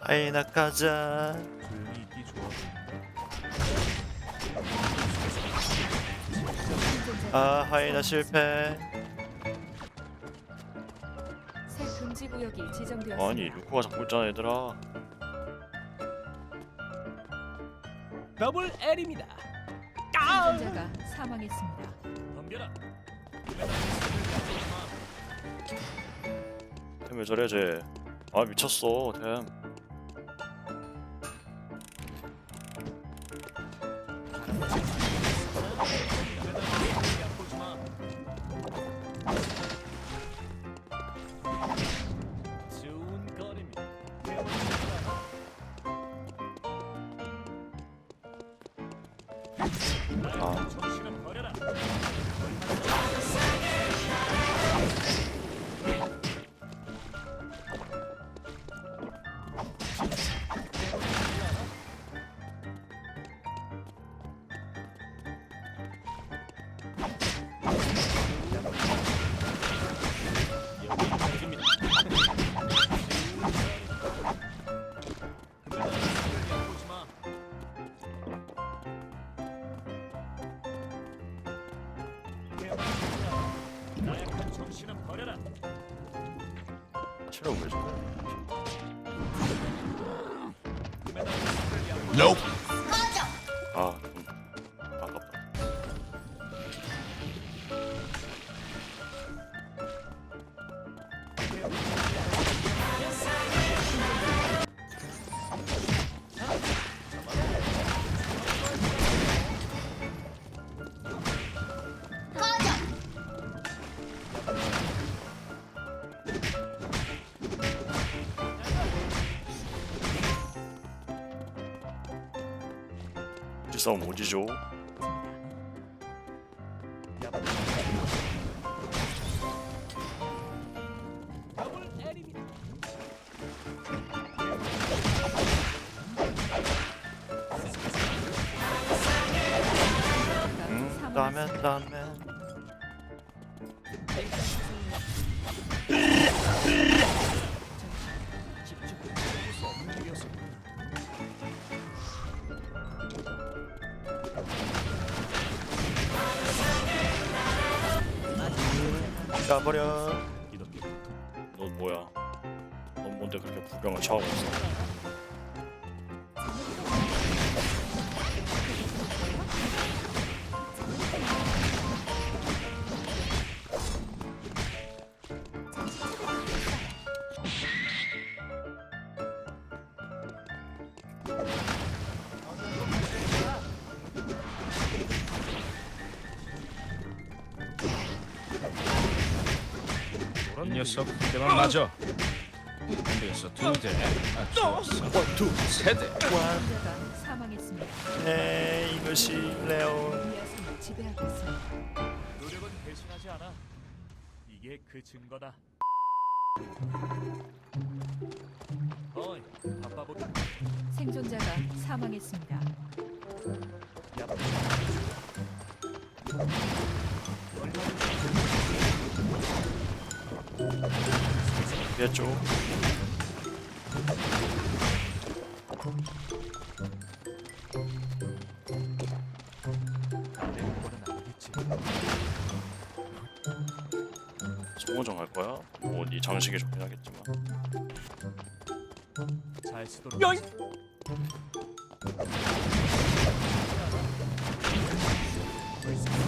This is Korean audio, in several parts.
하이나 가자. 조용히 있기 좋아 아 하이나 실패. 새 금지 구역이 지정되었습니다. 아니 루코가 잡고 있잖아 얘들아. 더블 L입니다. 생존자가 사망했습니다. 덤벼라 템왜 저래 쟤아 미쳤어 템 Nope. 싸움 오지죠? 더블 L입 이렇게. 너 뭐야? 넌 뭔데 그렇게 부병을 차오고 있어 녀석 대만 맞아. 그래서 두 대, 아, 좋았어. 세 대. 생존자가 사망했습니다. 네 이것이 레온 이야선을 지배하고 있습니다. 노력은 배신하지 않아. 이게 그 증거다. 어이, 바빠보다. 생존자가 사망했습니다. 야, 됐죠 내 아니겠지. 송호정 할 거야? 뭐네 장식이 좋긴 하겠지만 잘 쓰도록.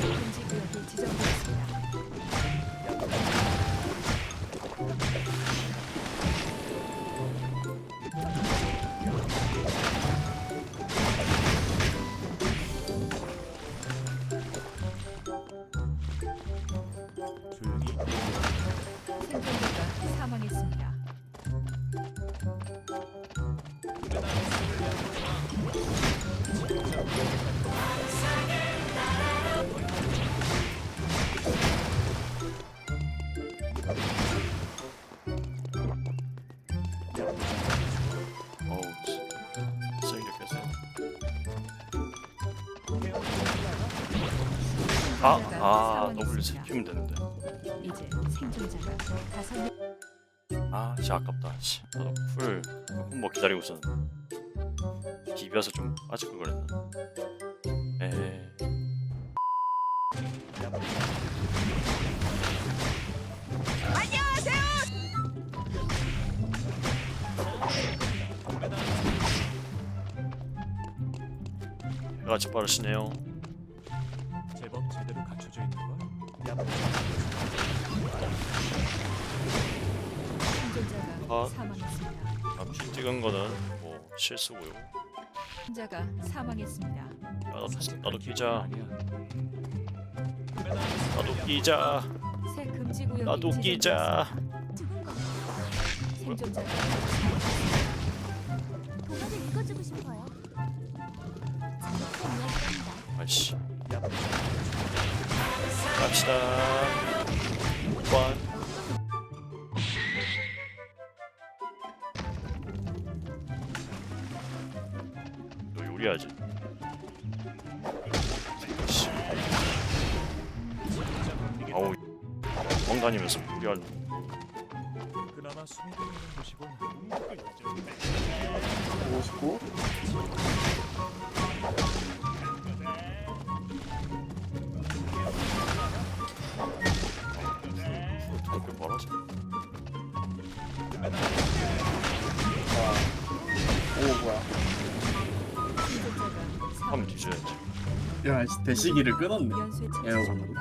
금지 구역이 지정되었습니다. 아, 아, W 사망했습니다. 시키면 되는데. 이제 생존자가 다섯 명아 진짜 아깝다 씨. 나도 풀 콤보 기다리고 있었는데 비벼서 좀 빠질 걸 그랬나 에이 해가 같이 빠르시네요 아. 사망했습니다. 아, 피 찍은 거는 뭐 실수고요 생존자가 사망했습니다. 야, 나도, 나도 끼자. 나도 끼자 새 금지 구역이 나도 끼자 지정되었습니다. 생존자가 도마를 읽어주고 싶어요. 자극한 이야기랍니다. 아이씨 갑시다. 너 요리하지. 아우. 도망 다니면서 요리할. 그나마 숨이 는 곳이고. 59. 야 씨, 대시기를 끊었네. 에어건으로.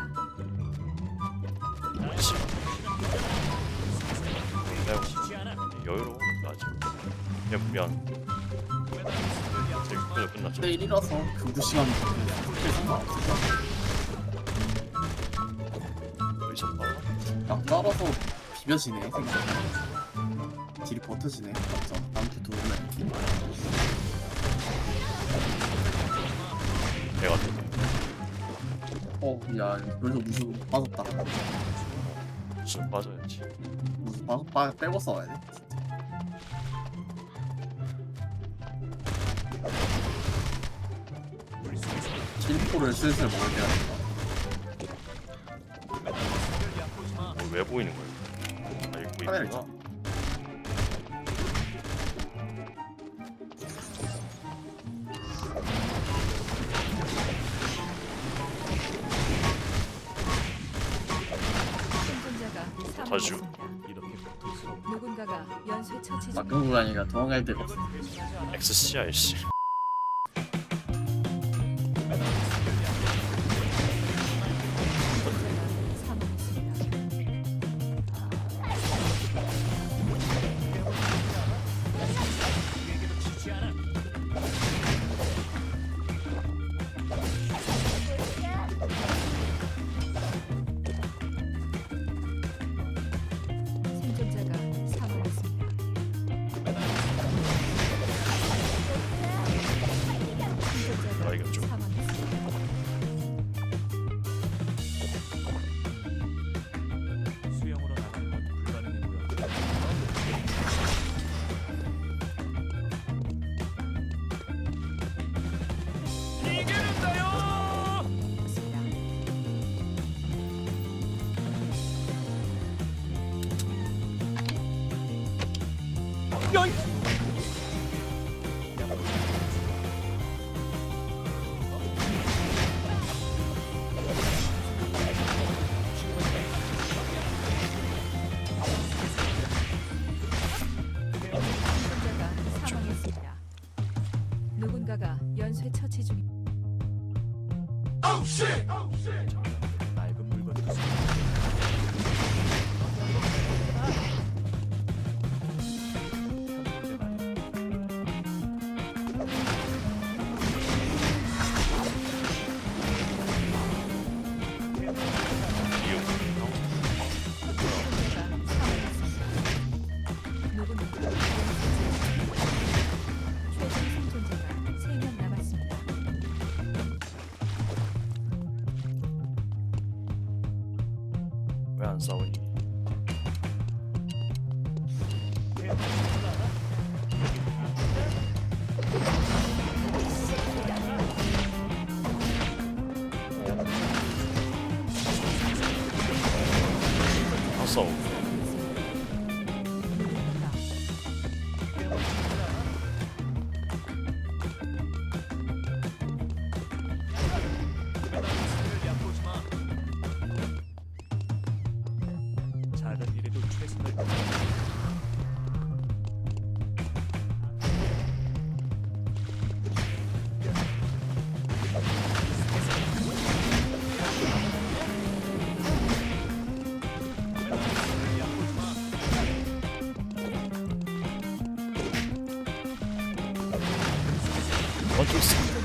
여유로워 아직 그냥 미안 그래도 끝났죠 1대1이라서 금두 시간 그렇게 약 따라서 비벼지네 생각보다. 딜이 버텨지네. 맞죠? 나한테 도움을 어야 여기서 무슨 빠졌다. 무슨 빠져야지. 무슨 빠, 빠 빼고 싸워야 돼? 킬포를 슬슬 먹을 때가 됐다 뭐왜 보이는 거야? 아 읽고 카메라 있잖아 자주. 누군가가 연쇄 처치 중. 막은 구간이가 도망갈 데가 없어 대 생존자가 사망했습니다. 누군가가 연쇄 처치 중. 낡은 물건도 이용 안 어쩔 수 없어